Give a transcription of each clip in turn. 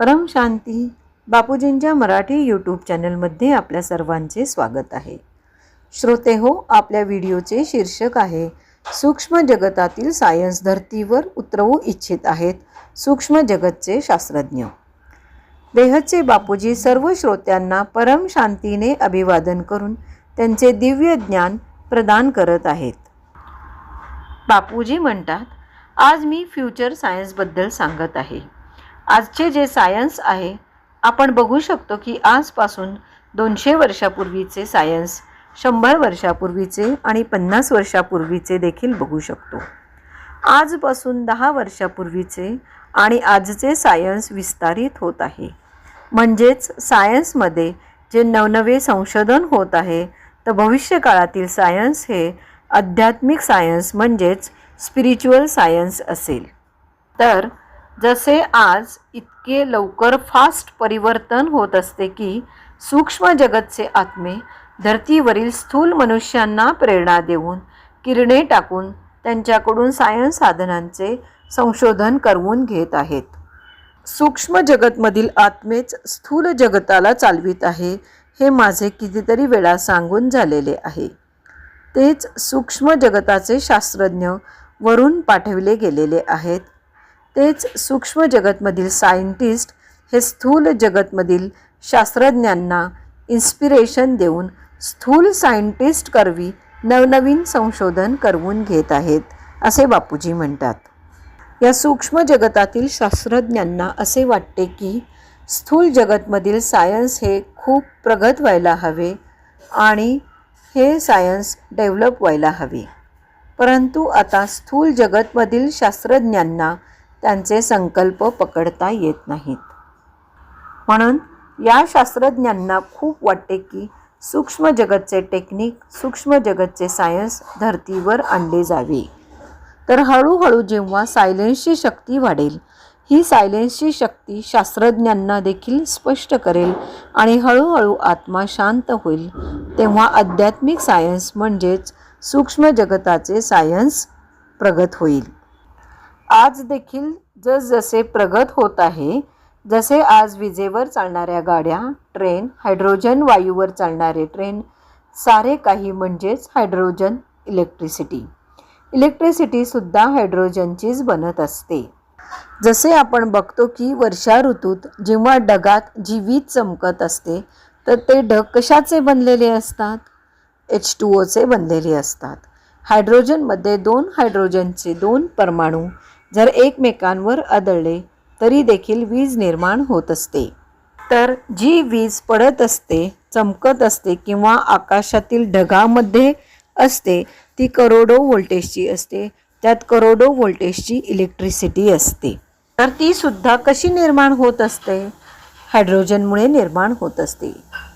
परम शांती. बापूजींच्या मराठी यूट्यूब चॅनलमध्ये आपल्या सर्वांचे स्वागत आहे. श्रोते हो आपल्या व्हिडिओचे शीर्षक आहे सूक्ष्म जगतातील सायन्स धर्तीवर उतरवू इच्छित आहेत सूक्ष्म जगतचे शास्त्रज्ञ बेहदचे बापूजी सर्व श्रोत्यांना परम शांतीने अभिवादन करून त्यांचे दिव्य ज्ञान प्रदान करत आहेत. बापूजी म्हणतात आज मी फ्युचर सायन्सबद्दल सांगत आहे. आजचे जे सायन्स आहे आपण बघू शकतो की आजपासून दोनशे वर्षापूर्वीचे सायन्स शंभर वर्षापूर्वीचे आणि पन्नास वर्षापूर्वीचे देखील बघू शकतो. आजपासून दहा वर्षापूर्वीचे आणि आजचे सायन्स विस्तारित होत आहे. म्हणजेच सायन्समध्ये जे नवनवे संशोधन होत आहे तर भविष्यकाळातील सायन्स हे आध्यात्मिक सायन्स म्हणजेच स्पिरिच्युअल सायन्स असेल. तर जसे आज इतके लवकर फास्ट परिवर्तन होत असते की सूक्ष्म जगतचे आत्मे धर्तीवरील स्थूल मनुष्यांना प्रेरणा देऊन किरणे टाकून त्यांच्याकडून सायन्स साधनांचे संशोधन करवून घेत आहेत. सूक्ष्म जगतमधील आत्मेच स्थूल जगताला चालवित आहे हे माझे कितीतरी वेळा सांगून झालेले आहे. तेच सूक्ष्म जगताचे शास्त्रज्ञ वरून पाठविले गेलेले आहेत. तेच सूक्ष्म जगतमधील सायंटिस्ट हे स्थूल जगतमधील शास्त्रज्ञांना इन्स्पिरेशन देऊन स्थूल सायंटिस्ट करवी नवनवीन संशोधन करवून घेत आहेत असे बापूजी म्हणतात. या सूक्ष्म जगतातील शास्त्रज्ञांना असे वाटते की स्थूल जगतमधील सायन्स हे खूप प्रगत व्हायला हवे आणि हे सायन्स डेव्हलप व्हायला हवे. परंतु आता स्थूल जगतमधील शास्त्रज्ञांना त्यांचे संकल्प पकडता येत नाहीत. म्हणून या शास्त्रज्ञांना खूप वाटते की सूक्ष्म जगतचे टेक्निक सूक्ष्म जगतचे सायन्स धर्तीवर आणले जावे. तर हळूहळू जेव्हा सायलेन्सची शक्ती वाढेल ही सायलेन्सची शक्ती शास्त्रज्ञांना देखील स्पष्ट करेल आणि हळूहळू आत्मा शांत होईल तेव्हा आध्यात्मिक सायन्स म्हणजेच सूक्ष्म जगताचे सायन्स प्रगत होईल. आज देखील जसजसे प्रगत होत आहे जसे आज विजेवर चालणाऱ्या गाड्या ट्रेन हायड्रोजन वायूवर चालणारे ट्रेन सारे काही म्हणजेच हायड्रोजन इलेक्ट्रिसिटी. इलेक्ट्रिसिटीसुद्धा हायड्रोजनचीच बनत असते. जसे आपण बघतो की वर्षा ऋतूत जेव्हा ढगात जी वीज चमकत असते तर ते ढग कशाचे बनलेले असतात? एच टू ओचे बनलेले असतात. हायड्रोजनमध्ये दोन हायड्रोजनचे दोन परमाणू जर एकमेकांवर आदळले तरी देखील वीज निर्माण होत असते. तर जी वीज पडत असते चमकत असते किंवा आकाशातील ढगामध्ये असते ती करोडो व्होल्टेजची असते. त्यात करोडो व्होल्टेजची इलेक्ट्रिसिटी असते. तर ती सुद्धा कशी निर्माण होत असते? हायड्रोजनमुळे निर्माण होत असते.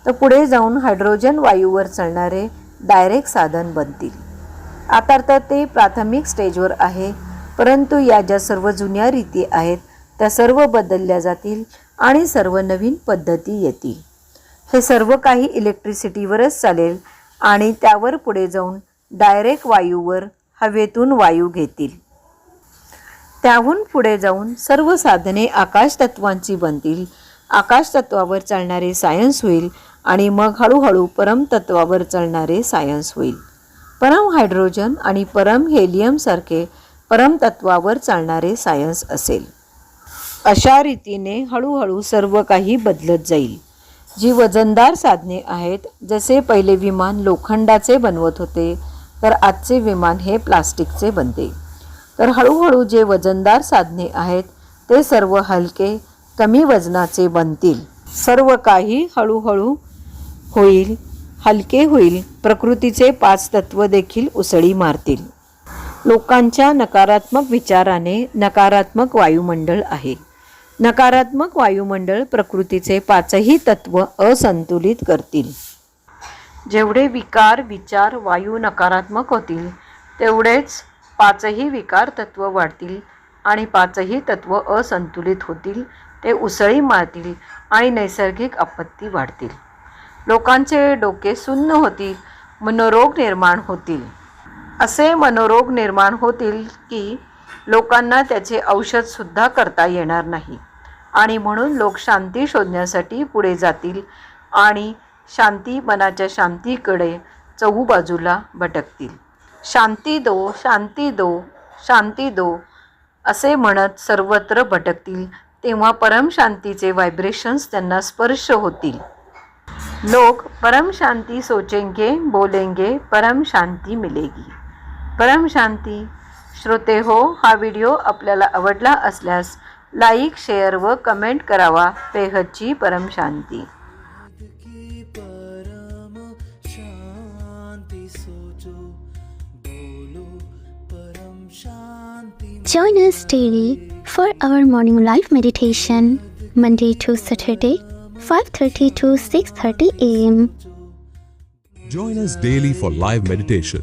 तर पुढे जाऊन हायड्रोजन वायूवर चालणारे डायरेक्ट साधन बनतील. आता तर ते प्राथमिक स्टेजवर आहे. परंतु या ज्या सर्व जुन्या रीती आहेत त्या सर्व बदलल्या जातील आणि सर्व नवीन पद्धती येतील. हे सर्व काही इलेक्ट्रिसिटीवरच चालेल आणि त्यावर पुढे जाऊन डायरेक्ट वायूवर हवेतून वायू घेतील. त्याहून पुढे जाऊन सर्व साधने आकाश तत्वांची बनतील. आकाश तत्वावर चालणारे सायन्स होईल आणि मग हळूहळू परमतत्वावर चालणारे सायन्स होईल. परम हायड्रोजन आणि परम हेलियमसारखे परमतत्वावर चालणारे सायन्स असेल. अशा रीतीने हळूहळू सर्व काही बदलत जाईल. जी वजनदार साधने आहेत जसे पहिले विमान लोखंडाचे बनवत होते तर आजचे विमान हे प्लास्टिकचे बनते. तर हळूहळू जे वजनदार साधने आहेत ते सर्व हलके कमी वजनाचे बनतील. सर्व काही हळूहळू होईल हलके होईल प्रकृतीचे पाच तत्व देखील उसळी मारतील. लोकांच्या नकारात्मक विचाराने नकारात्मक वायुमंडळ आहे. नकारात्मक वायुमंडळ प्रकृतीचे पाचही तत्व असंतुलित करतील. जेवढे विकार विचार वायू नकारात्मक होतील तेवढेच पाचही विकार तत्व वाढतील आणि पाचही तत्व असंतुलित होतील ते उसळी मारतील आणि नैसर्गिक आपत्ती वाढतील. लोकांचे डोके सुन्न होतील मनोरोग निर्माण होतील. असे मनोरोग निर्माण होतील की लोकांना त्याचे औषधसुद्धा करता येणार नाही. आणि म्हणून लोक शांती शोधण्यासाठी पुढे जातील आणि शांती मनाच्या शांतीकडे चहूबाजूला भटकतील. शांती दो शांती दो शांती दो असे म्हणत सर्वत्र भटकतील तेव्हा परमशांतीचे व्हायब्रेशन्स त्यांना स्पर्श होतील. लोक परम शांती सोचेंगे बोलेंगे परम शांती मिलेगी. परम शांती श्रोते हो हा व्हिडिओ आपल्याला आवडला असल्यास लाईक शेअर व कमेंट करावा बेहदची परम शांती की परम शांति सोचो बोलो परम शांति Join us daily for our morning live meditation, Monday to Saturday, 5:30 to 6:30 a.m. Join us daily for live meditation,